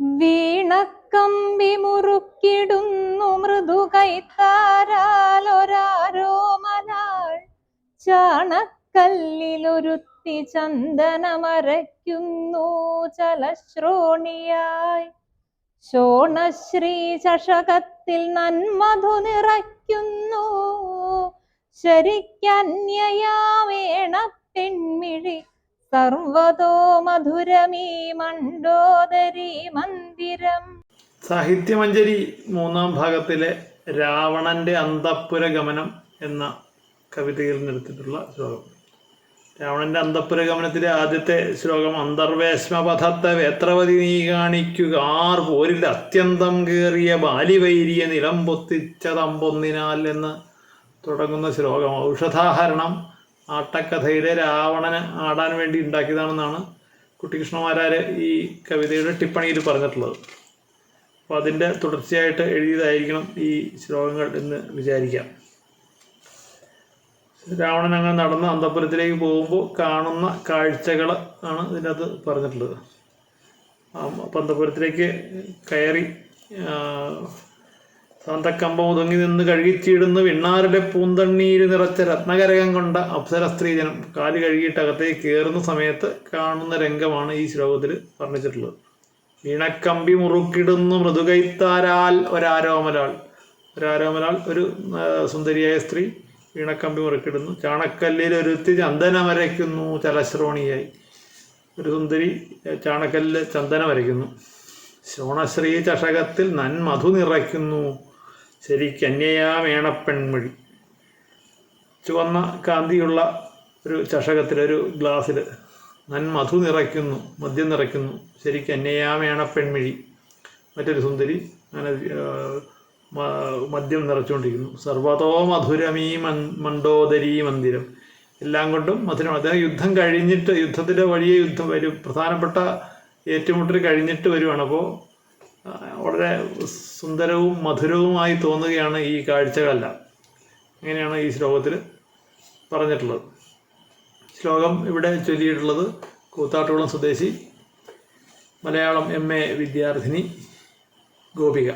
വീണക്കമ്പി മുറുക്കിടുന്നു മൃദു കൈത്താരാലൊരാരോമലാൾ ചാണക്കല്ലിലൊരുത്തി ചന്ദനമരയ്ക്കുന്നു ചലശ്രോണിയായി. ശോണശ്രീ ചഷകത്തിൽ നന്മധു നിറയ്ക്കുന്നു. ശരിക്കന്യയാവേണ പെൺമിഴി സർവതോ മധുരമീ മണ്ഡോദരി മന്ദിരം. സാഹിത്യമഞ്ജരി മൂന്നാം ഭാഗത്തിലെ രാവണന്റെ അന്തപ്പുര ഗമനം എന്ന കവിതയിൽ നിന്നെടുത്തിട്ടുള്ള ശ്ലോകം. രാവണന്റെ അന്തപ്പുര ഗമനത്തിലെ ആദ്യത്തെ ശ്ലോകം അന്തർവേശ്മപഥത്തെ വേത്രവതി നീ കാണിക്കുക ആർ പോരിൽ അത്യന്തം കേറിയ ബാലിവൈരിയ നിലം പൊത്തിച്ചതമ്പൊന്നിനാൽ എന്ന് തുടങ്ങുന്ന ശ്ലോകം ഔഷധാഹരണം. ആട്ടക്കഥയിലെ രാവണന് ആടാൻ വേണ്ടി ഉണ്ടാക്കിയതാണെന്നാണ് കുട്ടികൃഷ്ണമാരാര് ഈ കവിതയുടെ ടിപ്പണിയിൽ പറഞ്ഞിട്ടുള്ളത്. അപ്പോൾ അതിന്റെ തുടർച്ചയായിട്ട് എഴുതിയതായിരിക്കണം ഈ ശ്ലോകങ്ങൾ എന്ന് വിചാരിക്കാം. രാവണൻ അങ്ങനെ നടന്ന് അന്തപുരത്തിലേക്ക് പോകുമ്പോൾ കാണുന്ന കാഴ്ചകൾ ആണ് ഇതിനകത്ത് പറഞ്ഞിട്ടുള്ളത്. അപ്പം അന്തപുരത്തിലേക്ക് കയറി സാന്തക്കമ്പം ഒതുങ്ങി നിന്ന് കഴുകിച്ചീടുന്ന വിണ്ണാരുടെ പൂന്തണ്ണീര് നിറച്ച രത്നകരകം കൊണ്ട അപ്സര സ്ത്രീജനം കാൽ കഴുകിയിട്ട് അകത്തേക്ക് കയറുന്ന സമയത്ത് കാണുന്ന രംഗമാണ് ഈ ശ്ലോകത്തിൽ വർണിച്ചിട്ടുള്ളത്. വീണക്കമ്പി മുറുക്കിടുന്നു മൃദുകൈത്താരാൽ ഒരാരോമലാൾ ഒരാരോമലാൾ ഒരു സുന്ദരിയായ സ്ത്രീ വീണക്കമ്പി മുറുക്കിടുന്നു. ചാണക്കല്ലിൽ ഒരുത്തി ചന്ദനം വരയ്ക്കുന്നു ചലശ്രോണിയായി. ഒരു സുന്ദരി ചാണക്കല്ലിൽ ചന്ദനം വരയ്ക്കുന്നു ശോണശ്രീ ചഷകത്തിൽ നന്മധു നിറയ്ക്കുന്നു. ശരിക്കന്യയാമേണപ്പെൺമൊഴി ചുവന്ന കാന്തിയുള്ള ഒരു ചഷകത്തിൽ ഒരു ഗ്ലാസ്സിൽ നന്മധു നിറയ്ക്കുന്നു മദ്യം നിറയ്ക്കുന്നു. ശരിക്കും അന്യയാമേണ പെൺമിഴി മറ്റൊരു സുന്ദരി അങ്ങനെ മദ്യം നിറച്ചുകൊണ്ടിരിക്കുന്നു. സർവതോ മധുരമീ മൻ മണ്ടോദരീ മന്ദിരം. എല്ലാം കൊണ്ടും മധുരം. അദ്ദേഹം യുദ്ധം കഴിഞ്ഞിട്ട് യുദ്ധത്തിന്റെ വഴിയെ യുദ്ധം വരും. പ്രധാനപ്പെട്ട ഏറ്റുമുട്ടൽ കഴിഞ്ഞിട്ട് വരുവാണ്. അപ്പോൾ വളരെ സുന്ദരവും മധുരവുമായി തോന്നുകയാണ് ഈ കാഴ്ചകളെല്ലാം. ഇങ്ങനെയാണ് ഈ ശ്ലോകത്തിൽ പറഞ്ഞിട്ടുള്ളത്. ശ്ലോകം ഇവിടെ ചൊല്ലിയിട്ടുള്ളത് കൂത്താട്ടുകുളം സ്വദേശി മലയാളം എം എ വിദ്യാർത്ഥിനി ഗോപിക.